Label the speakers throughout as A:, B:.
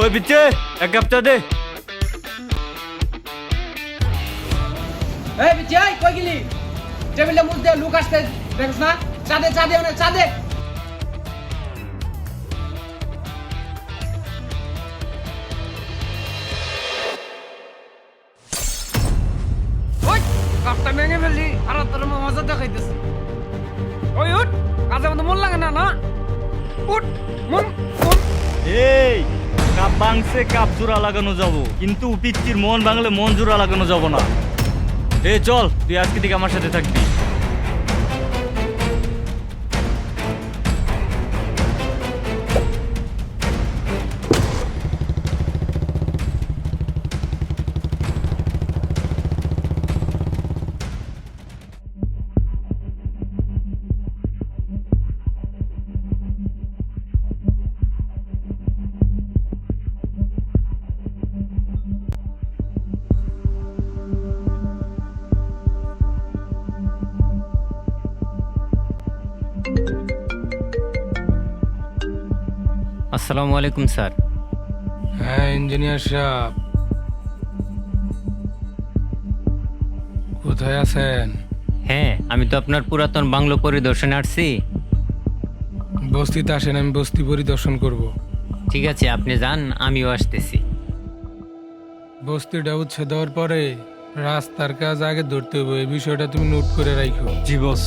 A: ওই বিচ্ছে এক কাপ চা দে।
B: এই কই গেলি? টেবিলে মুখ দিয়ে লুক আসতে না। চা দে চা দে মানে চা দে। ওই কাপটা ভেঙে ফেললি আর তোর মজা দেখাইতেছি। ওই উঠ কাজের মতো মন লাগে না না? উঠ মন মন।
A: এই কাপ ভাঙছে, কাপ জোড়া লাগানো যাব। কিন্তু পিচ্চির মন ভাঙলে মন জোড়া লাগানো যাব না। এ, চল, তুই আজকে থেকে আমার সাথে থাকবি।
C: আসসালামু আলাইকুম স্যার।
D: হ্যাঁ ইঞ্জিনিয়ার সাহেব। কোথায় আছেন?
C: হ্যাঁ আমি তো আপনার পুরাতন বাংলো পরিদর্শনে আসছি।
D: বস্তিতে আসেন আমি বস্তি পরিদর্শন করব।
C: ঠিক আছে আপনি যান আমিও আসতেছি।
D: বস্তিটা উচ্ছে দেওয়ার পরে রাস্তার কাজ আগে ধরতে হবে এই বিষয়টা তুমি নোট করে রাখো
A: জি বস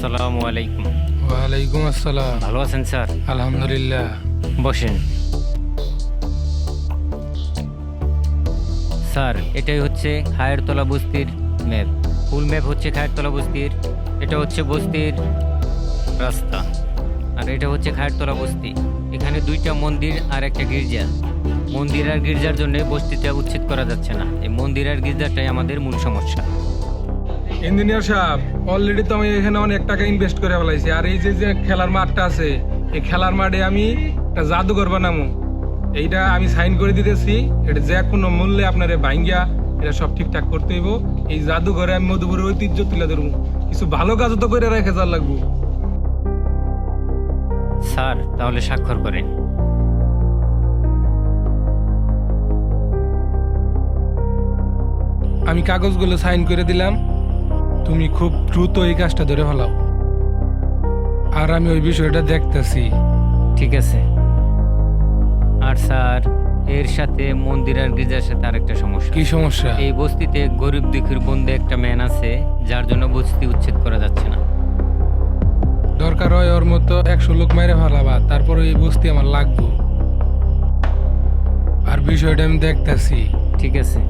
C: আসসালামু আলাইকুম।
D: ওয়ালাইকুম আসসালাম।
C: ভালো আছেন স্যার?
D: আলহামদুলিল্লাহ।
C: বসেন। স্যার এটাই হচ্ছে খায়েরতলা বস্তির ম্যাপ। ফুল ম্যাপ হচ্ছে খায়েরতলা বস্তির এটা হচ্ছে বস্তির রাস্তা। আর এটা হচ্ছে খায়েরতলা বস্তি। এখানে দুইটা মন্দির আর একটা গির্জা। মন্দির আর গির্জার জন্য বস্তিটা উচ্ছেদ করা যাচ্ছে না। এই মন্দির আর গির্জাটাই আমাদের মূল সমস্যা।
D: ইঞ্জিনিয়ার সাহেব অলরেডি তো আমি এখানে অনেক টাকা ইনভেস্ট করে ফেলাইছি। আর এই যে যে খেলার মাঠটা আছে এই খেলার মাঠে আমি একটা জাদুঘর বানামু। এইটা আমি সাইন করে দিতেছি এটা যে কোনো মূল্যে আপনার ভাঙ্গিয়া এটা সব ঠিকঠাক করতে হইব। এই জাদুঘরে আমি মধুপুরের ঐতিহ্য তুলে ধরবো। কিছু ভালো কাজও তো করে রেখে যার লাগবো।
C: স্যার তাহলে স্বাক্ষর করেন।
D: আমি কাগজগুলো সাইন করে দিলাম। তুমি খুব দ্রুত এই কাজটা ধরে ফেলাও। আর আমি ওই বিষয়টা দেখতেছি।
C: ঠিক আছে। আর স্যার এর সাথে মন্দির আর গির্জার সাথে আরেকটা সমস্যা।
D: কি সমস্যা?
C: এই বস্তিতে গরিব দুঃখীর বন্ধে একটা ম্যান আছে যার জন্য বস্তি উচ্ছেদ করা যাচ্ছে না।
D: দরকার হয় ওর মতো একশো লোক মেরে ফেলাবা তারপর এই বস্তি আমার লাগবো। আর বিষয়টা আমি দেখতেছি।
C: ঠিক আছে।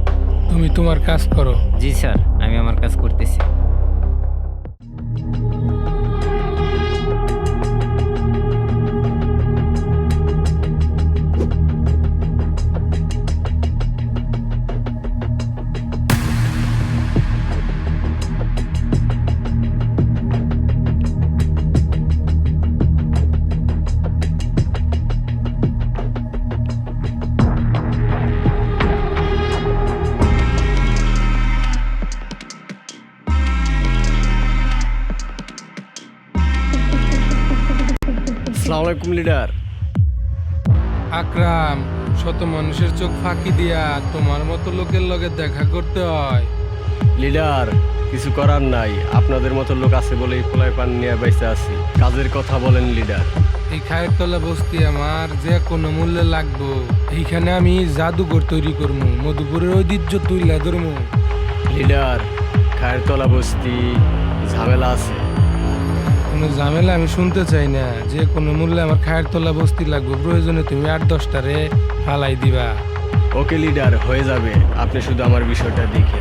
D: তুমি তোমার কাজ করো।
C: জি স্যার আমি আমার কাজ করতেছি।
E: আলাইকুম লিডার
D: আকরাম শত মানুষের চোখ ফাঁকি দিয়া তোমার মতো লোকের লগে দেখা করতে হয়।
E: লিডার কিছু করার নাই। আপনাদের মতো লোক আছে বলেই পোলায় পান নিয়ে বেঁচে আছি। কাজের কথা বলেন লিডার
D: এই খায়ের তলা বস্তি আমার যে কোনো মূল্যে লাগবো। এইখানে আমি জাদুঘর তৈরি করব মধুপুরের ঐতিহ্য তুইলা ধরবো
E: লিডার খায়ের তলা বস্তি ঝামেলা আছে।
D: কোনো ঝামেলা আমি শুনতে চাই না। যে কোনো মূল্যে আমার খায়ের তোলা বস্তি লাগবে। প্রয়োজনে তুমি আট দশটা রে ফালাই দিবা।
E: ওকে লিডার হয়ে যাবে। আপনি শুধু আমার বিষয়টা দেখে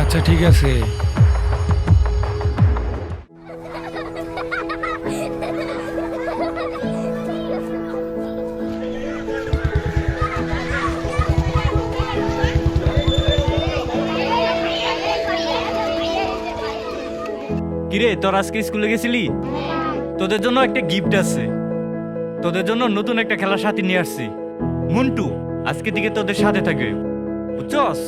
D: আচ্ছা ঠিক আছে।
A: কিরে তোর আজকে স্কুলে গেছিলি? তোদের জন্য একটা গিফট আছে। তোদের জন্য নতুন একটা খেলার সাথে নিয়ে আসছি। মুন্টু আজকে দিকে তোদের সাথে থাকে। বুঝছস?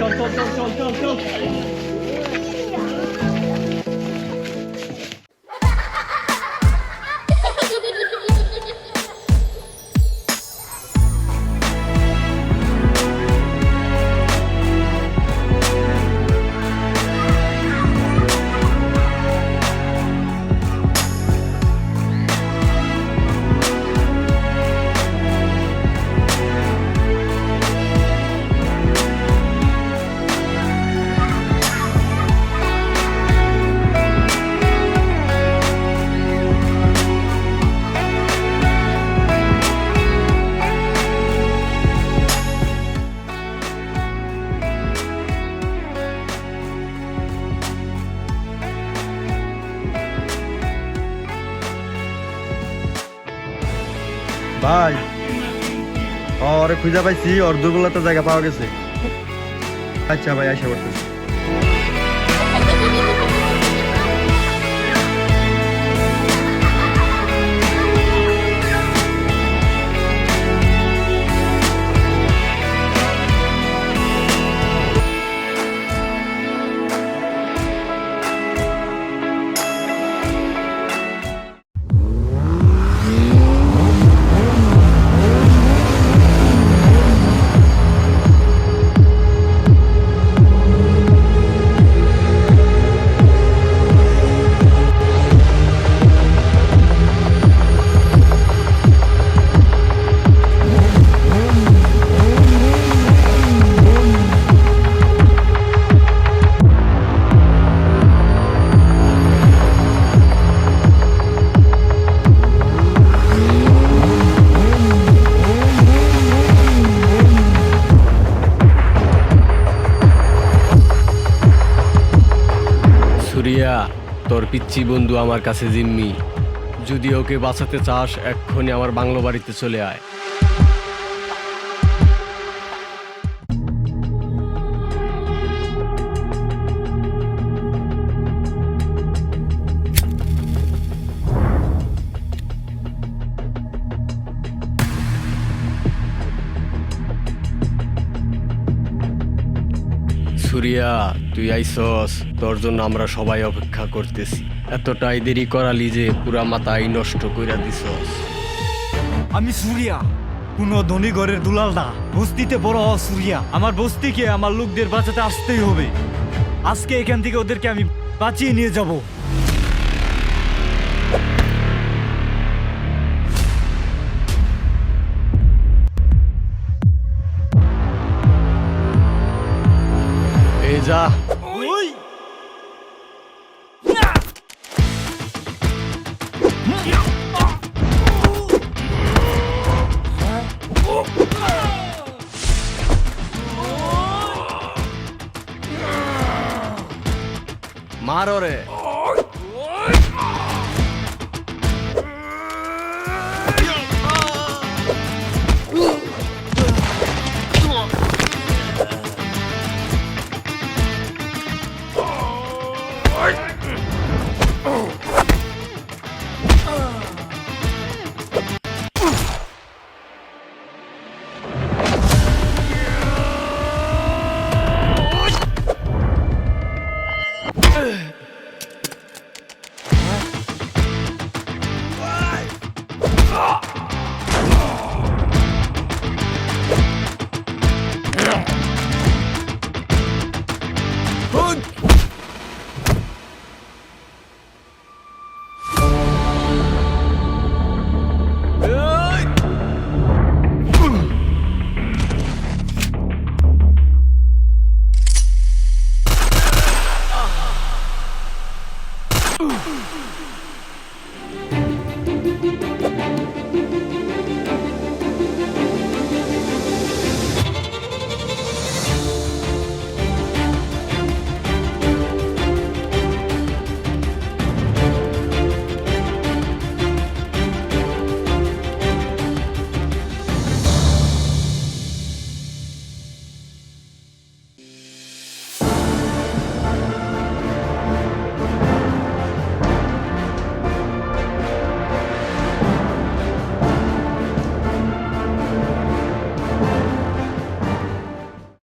F: চল
A: চল চল চল চল।
G: ভাই। ওরে খুঁজে পাইছি ওর দুর্বলতা জায়গা পাওয়া গেছে। আচ্ছা ভাই আশা করতেছি
E: পিচ্ছি বন্ধু আমার কাছে জিম্মি। যদি ওকে বাঁচাতে চাস, এক্ষুনি আমার বাংলো বাড়িতে চলে আয়। সুরিয়া, তুই আইসস, তোর জন্য আমরা সবাই অপেক্ষা করতেছি। এতটাই দেরি করালি যে পুরা মাথায় নষ্ট কইরা দিছস।
A: আমি সুরিয়া, কোনো ধনী ঘরের দুলাল না। বস্তিতে বড় হওয়া সুরিয়া। আমার বস্তিকে, আমার লোকদের বাঁচাতে আসতেই হবে। আজকে এখান থেকে ওদেরকে আমি বাঁচিয়ে নিয়ে যাব।
E: এই যা
A: ওই
E: মার ওরে Thank you.